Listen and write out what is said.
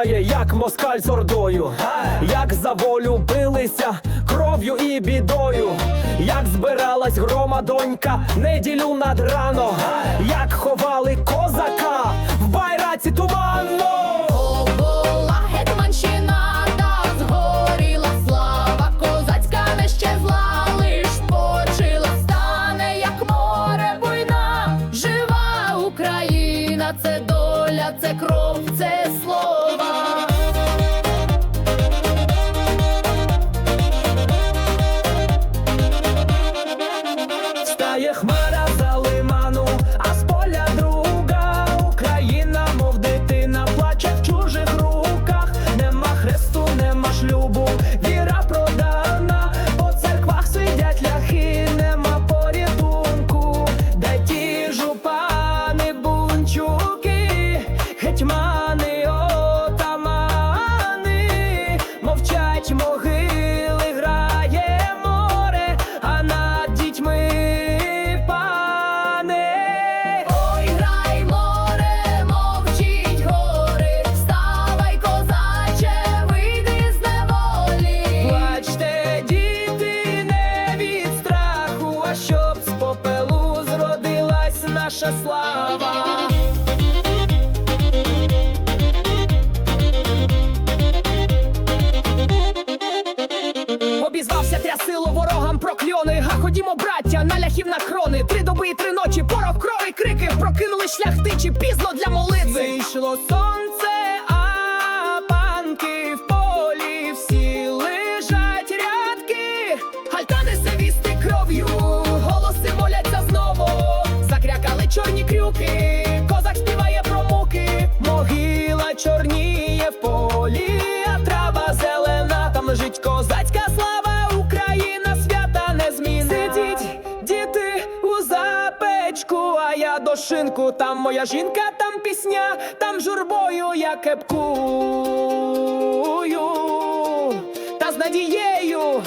пам'ятає, як москаль з ордою, як за волю билися кров'ю і бідою, як збиралась громадонька неділю над рано, як ховали козака в байраці туманно. Це доля, це кров, це слова. Встає хмара слава. Обізвався трясило ворогам прокльони. А ходімо, браття, на ляхів на крони. Три доби і три ночі, порох крові, крики. Прокинули шляхтичі, пізно для молитви. Вийшло сонце, запечку, а я до шинку, там моя жінка, там пісня, там журбою я кепкую, та з надією.